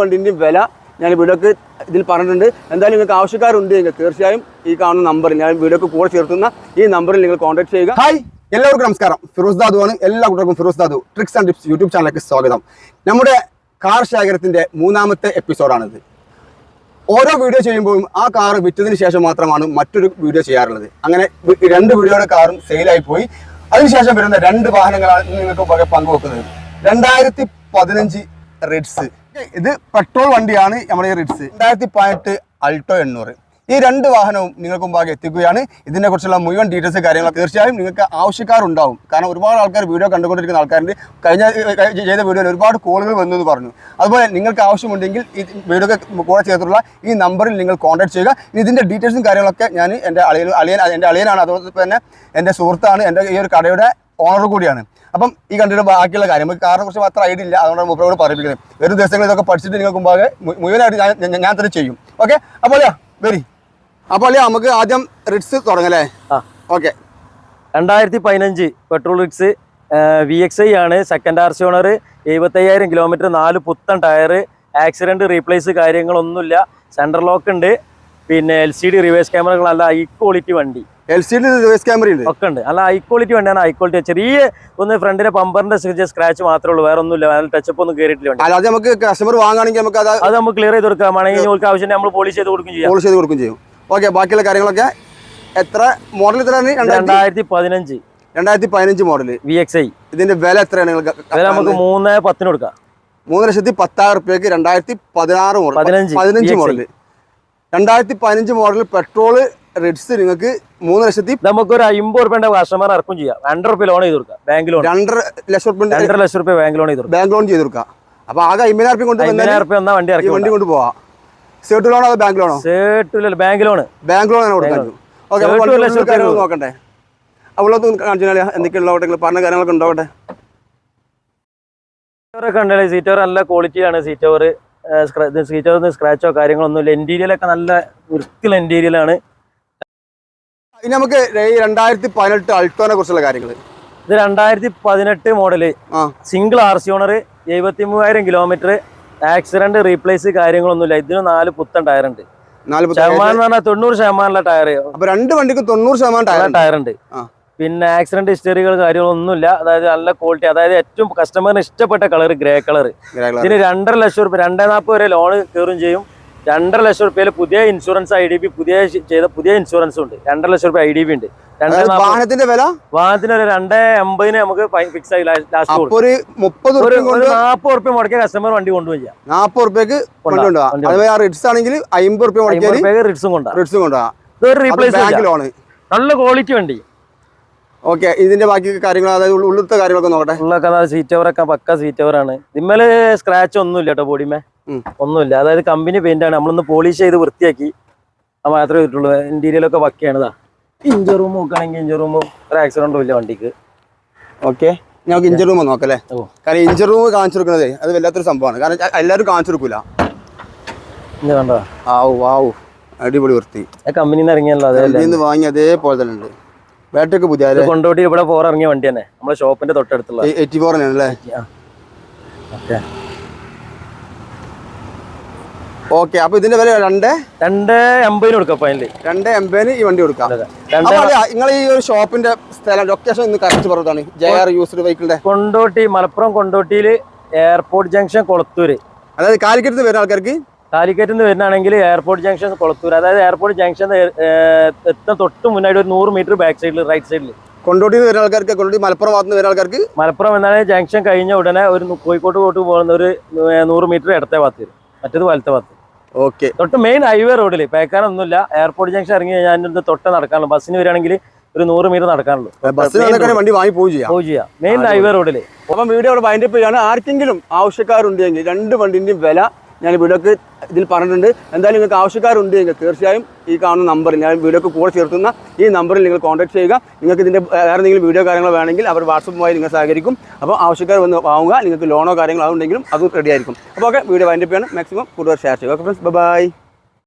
വണ്ടിന്റെയും വില ഞാൻ വീഡിയോക്ക് ഇതിൽ പറഞ്ഞിട്ടുണ്ട്. എന്തായാലും നിങ്ങൾക്ക് ആവശ്യക്കാരുണ്ട് എങ്കിൽ തീർച്ചയായും ഈ കാണുന്ന നമ്പർ ഞാൻ വീഡിയോക്ക് കൂടെ ചേർത്തുന്ന ഈ നമ്പറിൽ നിങ്ങൾ കോൺടാക്ട് ചെയ്യുക. ഹായ് എല്ലാവർക്കും നമസ്കാരം. ഫിറോസ് ദാദു ആണ്. എല്ലാ കുട്ടികൾക്കും Firoz Dadu tricks and tips YouTube ചാനലിലേക്ക് സ്വാഗതം. നമ്മുടെ കാർ ശേഖരത്തിന്റെ മൂന്നാമത്തെ എപ്പിസോഡാണിത് ഓരോ വീഡിയോ ചെയ്യുമ്പോഴും ആ കാർ വിറ്റതിന് ശേഷം മാത്രമാണ് മറ്റൊരു വീഡിയോ ചെയ്യാറുള്ളത്. അങ്ങനെ രണ്ട് വീഡിയോയുടെ കാറും സെയിലായി പോയി. അതിനുശേഷം വരുന്ന രണ്ട് വാഹനങ്ങളാണ് നിങ്ങൾക്ക് പങ്കുവെക്കുന്നത്. രണ്ടായിരത്തി പതിനഞ്ച് റിഡ്സ് ഇത് പെട്രോൾ വണ്ടിയാണ് നമ്മുടെ ഈ റിഡ്സ് രണ്ടായിരത്തി പതിനെട്ട് അൾട്ടോ എണ്ണൂറ്. ഈ രണ്ട് വാഹനവും നിങ്ങൾക്ക് മുമ്പാകെ എത്തിക്കുകയാണ്. ഇതിനെ കുറിച്ചുള്ള മുഴുവൻ ഡീറ്റെയിൽസ് കാര്യങ്ങളൊക്കെ തീർച്ചയായും നിങ്ങൾക്ക് ആവശ്യക്കാരുണ്ടാവും. കാരണം ഒരുപാട് ആൾക്കാർ വീഡിയോ കണ്ടുകൊണ്ടിരിക്കുന്ന ആൾക്കാരുണ്ട്. കഴിഞ്ഞ ചെയ്ത വീഡിയോയിൽ ഒരുപാട് കോളുകൾ വന്നു എന്ന് പറഞ്ഞു. അതുപോലെ നിങ്ങൾക്ക് ആവശ്യമുണ്ടെങ്കിൽ ഈ വീഡിയോ കൂടെ ചേർത്തുള്ള ഈ നമ്പറിൽ നിങ്ങൾ കോൺടാക്ട് ചെയ്യുക. ഇതിന്റെ ഡീറ്റെയിൽസും കാര്യങ്ങളൊക്കെ ഞാൻ എന്റെ അളിയൻ അളിയൻ എന്റെ അളിയനാണ്. അതുപോലെ തന്നെ എന്റെ സുഹൃത്താണ്. എന്റെ ഈ ഒരു കടയുടെ ഓണർ കൂടിയാണ്. അപ്പം ഈ കണ്ടിട്ട് ബാക്കിയുള്ള കാര്യം. നമുക്ക് കാറിനെ കുറിച്ച് മാത്രം ഐഡിയ ഇല്ല. അതുകൊണ്ട് മൂപ്പറോട് പറയിപ്പിക്കുന്നത്. വരും ദിവസങ്ങളിൽ ഇതൊക്കെ പഠിച്ചിട്ട് നിങ്ങൾക്ക് മുമ്പാകെ മുഴുവനായിട്ട് ഞാൻ ഞാൻ- തന്നെ ചെയ്യും. ഓക്കെ അപ്പോൾ അല്ലേ വരി. അപ്പോൾ അല്ലേ നമുക്ക് ആദ്യം റിട്സ് തുടങ്ങല്ലേ. ഓക്കെ രണ്ടായിരത്തി പതിനഞ്ച് petrol Ritz V X I ആണ്. സെക്കൻഡ് ആർ സി ഓണർ എഴുപത്തയ്യായിരം കിലോമീറ്റർ നാല് പുത്തൻ ടയർ ആക്സിഡന്റ് റീപ്ലേസ് കാര്യങ്ങളൊന്നുമില്ല. സെൻട്രൽ ലോക്ക് ഉണ്ട്. പിന്നെ എൽ സി ഡി റിവേഴ്സ് ക്യാമറകളല്ല ഈ ഹൈ ക്വാളിറ്റി വണ്ടി. L C D reverse camera ഉണ്ട് ഒക്കെ ഉണ്ട്. അല്ല ഹൈ ക്വാളിറ്റി വേണ്ടാണ് ഹൈ ക്വാളിറ്റി ചെറിയ ഒന്ന് ഫ്രണ്ടിന്റെ പമ്പറിന്റെ സ്ക്രാച്ച് മാത്രമേ ഉള്ളൂ. വേറെ ഒന്നുമില്ല വേറെ ടച്ചപ്പ് ഒന്നും കയറിയിട്ടില്ല അല്ല അല്ലാതെ നമുക്ക് കസ്റ്റമർ വാങ്ങുകയാണെങ്കിൽ നമുക്ക് അത് അത് നമുക്ക് ക്ലിയർ ചെയ്ത് കൊടുക്കാം. ആണെങ്കിൽ നിങ്ങൾക്ക് ആവശ്യം നമ്മൾ പോളിഷ് ചെയ്ത് കൊടുക്കും ചെയ്യാം. പോളിഷ് ചെയ്ത് കൊടുക്കും ചെയ്യും. ഓക്കെ ബാക്കിയുള്ള കാര്യങ്ങളൊക്കെ എത്ര മോഡൽ എത്രയാണ് രണ്ടായിരത്തി പതിനഞ്ച് രണ്ടായിരത്തി പതിനഞ്ച് മോഡൽ വി എക്സ് ഐ ഇതിന്റെ വില എത്രയാണ് നമുക്ക് മൂന്ന് പത്തിന് കൊടുക്കാം. മൂന്ന് ലക്ഷത്തി പത്തായിരം റുപ്യക്ക് രണ്ടായിരത്തി പതിനാറ് മോഡൽ പതിനഞ്ച്. മോഡൽ രണ്ടായിരത്തി പതിനഞ്ച് മോഡൽ പെട്രോൾ റിഡ്സ് നിങ്ങൾക്ക് മൂന്ന് ലക്ഷത്തി നമുക്കൊരു നമുക്ക് ഒരു അമ്പത് റുപ്യന്റെ കസ്റ്റമർ ഇറക്കും ചെയ്യാം. രണ്ടര റുപ്യ ലോൺ ചെയ്ത് കൊടുക്കാം. ബാങ്ക് ലോൺ രണ്ടര ലക്ഷം റുപ്യ രണ്ടര ലക്ഷം റുപ്യ ബാങ്ക് ലോൺ ചെയ്ത് ബാങ്ക് ലോൺ ചെയ്ത് കൊടുക്കാം. അപ്പൊ ആകെ അമ്പതിനായിരം റുപ്യ കൊണ്ട് അമ്പതിനായിരം റുപ്യ എന്നാ വണ്ടി ഇറക്കി വണ്ടി കൊണ്ട് പോവാം. സേട്ട് ലോണോ അതോ ബാങ്ക് ലോണോ സേട്ടില്ല ബാങ്ക് ലോൺ ബാങ്ക് ലോൺ ആണ് കൊടുക്കാൻ ഓക്കെ ഒരു ലക്ഷം റുപ്യ നോക്കണ്ടേ? അവളൊന്ന് കാണിച്ചാൽ എന്തൊക്കെയുള്ള പറഞ്ഞ കാര്യങ്ങളൊക്കെ ഉണ്ടാവട്ടെ. സീറ്റോറൊക്കെ ഉണ്ടല്ലേ? സീറ്റോർ നല്ല ക്വാളിറ്റിയാണ് സീറ്റോർ സീറ്റോറിന് സ്ക്രാച്ചോ കാര്യങ്ങളൊന്നും ഇല്ല ഇന്റീരിയലൊക്കെ നല്ല വൃത്തിയുള്ള ഇന്റീരിയലാണ് ഇനി നമുക്ക് ഈ രണ്ടായിരത്തി പതിനെട്ട് അൾട്ടോനെ കുറിച്ചുള്ള കാര്യങ്ങൾ. ഇത് രണ്ടായിരത്തി പതിനെട്ട് model single R C owner എഴുപത്തി മൂവായിരം കിലോമീറ്റർ ആക്സിഡന്റ് റീപ്ലേസ് കാര്യങ്ങളൊന്നുമില്ല. ഇതിന് നാല് പുത്തൻ ടയർ ഉണ്ട്. ശതമാനം എന്ന് പറഞ്ഞാൽ തൊണ്ണൂറ് ശതമാനമുള്ള ടയർ അപ്പൊ രണ്ട് വണ്ടിക്ക് തൊണ്ണൂറ് ശതമാനം ടയർ ഉണ്ട്. പിന്നെ ആക്സിഡന്റ് ഹിസ്റ്ററികൾ കാര്യങ്ങളൊന്നുമില്ല. അതായത് നല്ല ക്വാളിറ്റി അതായത് ഏറ്റവും കസ്റ്റമറിന് ഇഷ്ടപ്പെട്ട colour grey colour grey colour. ഇതിന് രണ്ടര ലക്ഷം രൂപ രണ്ടേ നാൽപ്പത് വരെ ലോൺ കയറും ചെയ്യും. രണ്ടര ലക്ഷം റുപ്യയിൽ പുതിയ ഇൻഷുറൻസ് ഐ ഡി ബി പുതിയ ചെയ്ത പുതിയ ഇൻഷുറൻസ് ഉണ്ട്. രണ്ടര ലക്ഷം രൂപ ഐ ഡി ബി ഉണ്ട്. വാഹനത്തിന്റെ വില? വാഹനത്തിന് ഒരു രണ്ടേ എൺപതിന് നമുക്ക് ഫിക്സ് ആയി ലാസ്റ്റ് ഒരു മുപ്പത് ഒരു കൊണ്ട് നാൽപ്പത് റുപ്യ മുടക്കിയ കസ്റ്റമർ വണ്ടി കൊണ്ടുപോയി നാപ്പത് റുപ്യക്ക് കൊണ്ടുപോകാം. റിഡ്സ് ആണെങ്കിൽ അമ്പത് റുപ്യ മുടക്കിയ റിഡ്സും കൊണ്ടാ കൊണ്ടാ റിഡ്സ് ഇതൊരു റീപ്ലേസ് ലോണ് നല്ല ക്വാളിറ്റി വണ്ടി. ഓക്കെ ഇതിന്റെ ബാക്കി കാര്യങ്ങൾ അതായത് ഉള്ളത്തെ കാര്യങ്ങളൊക്കെ നോക്കട്ടെ. ഉള്ളൊക്കെ സീറ്റ് ഓവറൊക്കെ പക്ക സീറ്റ് ഓവറാണ് ഇമ്മൽ സ്ക്രാച്ച് ഒന്നും ഇല്ല കേട്ടോ ബോഡിമേ. ഒന്നുമില്ല. അതായത് കമ്പനി പെയിന്റ് ആണ്. നമ്മളൊന്ന് പോളിഷ് ചെയ്ത് വൃത്തിയാക്കി. ആ മാത്രമേ കിട്ടുള്ളൂ ഇന്റീരിയൽ ഒക്കെ പക്കയാണിതാ ഇഞ്ചർ റൂം നോക്കുകയാണെങ്കിൽ ഇഞ്ചർ റൂം ഒരു ആക്സിഡന്റും ഇല്ല വണ്ടിക്ക്. ഓക്കെ ഞങ്ങൾക്ക് ഇഞ്ചർ റൂം നോക്കാം അല്ലേ? ഓ. കാരണം ഇഞ്ചർ റൂം കാണിച്ചു കൊടുക്കുന്നത് അത് വല്ലാത്തൊരു സംഭവമാണ്. കാരണം എല്ലാവരും കാണിച്ചു കൊടുക്കൂല. കണ്ടോ? ആവു അടിപൊളി വൃത്തി. കമ്പനിന്ന് കമ്പനിയിൽ നിന്ന് ഇറങ്ങിയല്ലോ നിന്ന് വാങ്ങി അതേപോലെ തന്നെ ഉണ്ട്. ബാറ്ററി പുതിയ കൊണ്ടോട്ടി ഇവിടെ പോർ ഇറങ്ങിയ വണ്ടി തന്നെ നമ്മളെ ഷോപ്പിന്റെ തൊട്ടടുത്തുള്ള. എയ്റ്റി ഫോർ തന്നെയാണ് അല്ലേ ഓക്കെ ഓക്കെ അപ്പൊ ഇതിന്റെ വില രണ്ട്? രണ്ട് എൺപതിന് കൊടുക്കാം ഫൈനൽ രണ്ട് എൺപതിന് ഈ വണ്ടി കൊടുക്കാം. നിങ്ങൾ ഈ ഒരു ഷോപ്പിന്റെ സ്ഥലം ലൊക്കേഷൻ ഇന്ന് കറക്റ്റ് പറഞ്ഞതാണ്. ജെ ആർ യൂസ്ഡ് വെഹിക്കിളിന്റെ കൊണ്ടോട്ടി മലപ്പുറം കൊണ്ടോട്ടിയിൽ എയർപോർട്ട് ജംഗ്ഷൻ കൊളത്തൂര്. അതായത് കാലിക്കറ്റ് നിന്ന് വരുന്ന ആൾക്കാർക്ക്? കാലിക്കറ്റ് നിന്ന് വരുന്നതാണെങ്കിൽ എയർപോർട്ട് ജംഗ്ഷൻ കൊളത്തൂർ അതായത് എയർപോർട്ട് ജംഗ്ഷൻ എത്തുന്ന തൊട്ട് മുന്നായിട്ട് ഒരു നൂറ് മീറ്റർ ബാക്ക് സൈഡിൽ റൈറ്റ് സൈഡിൽ കൊണ്ടോട്ടിയിൽ നിന്ന് വരുന്ന ആൾക്കാർക്ക് കൊണ്ടോട്ടി മലപ്പുറം ഭാഗത്ത് നിന്ന് വരുന്ന ആൾക്കാർക്ക്? മലപ്പുറം എന്നാണ് ജംഗ്ഷൻ കഴിഞ്ഞ ഉടനെ ഒരു കോഴിക്കോട്ട് പോട്ട് പോകുന്ന ഒരു നൂറ് മീറ്റർ ഇടത്തെ ഭാഗത്ത് വരും. മറ്റേത് വലത്തെ ഭാഗത്ത്. ഓക്കെ. തൊട്ട് മെയിൻ ഹൈവേ റോഡിൽ പേക്കാനൊന്നുമില്ല. എയർപോർട്ട് ജംഗ്ഷൻ ഇറങ്ങി അടുത്ത് തൊട്ട് നടക്കാനുള്ളൂ. ബസ്സിന് വരികയാണെങ്കിൽ ഒരു നൂറ് മീറ്റർ നടക്കാനുള്ളൂ. വണ്ടി വാങ്ങി ചെയ്യാം. പോയി ചെയ്യാം. മെയിൻ ഹൈവേ റോഡിൽ അപ്പം വീഡിയോ അവിടെ വൈൻഡപ്പ് ചെയ്യാണ്. ആർക്കെങ്കിലും ആവശ്യക്കാരുണ്ടെങ്കിൽ രണ്ട് വണ്ടിന്റെയും വില ഞാൻ വീഡിയോക്ക് ഇതിൽ പറഞ്ഞിട്ടുണ്ട്. എന്തായാലും നിങ്ങൾക്ക് ആവശ്യക്കാരുണ്ട് എങ്കിൽ തീർച്ചയായും ഈ കാണുന്ന നമ്പറിൽ ഞാൻ വീഡിയോക്ക് കോൾ ചേർത്തുന്ന ഈ നമ്പറിൽ നിങ്ങൾ കോൺടാക്ട് ചെയ്യുക. നിങ്ങൾക്ക് ഇതിന്റെ വേറെ എന്തെങ്കിലും വീഡിയോ കാര്യങ്ങൾ വേണമെങ്കിൽ അവർ വാട്സപ്പുമായി നിങ്ങൾ സഹകരിക്കും. അപ്പോൾ ആവശ്യക്കാർ വന്ന് വാങ്ങുക. നിങ്ങൾക്ക് ലോണോ കാര്യങ്ങളോ ഉണ്ടെങ്കിലും അതും റെഡി ആയിരിക്കും. അപ്പോൾ ഓക്കെ വീഡിയോ വൈൻഡപ്പ് ചെയ്യണം. മാക്സിമം കൂടുതൽ ഷെയർ ചെയ്യുക. Okay friends bye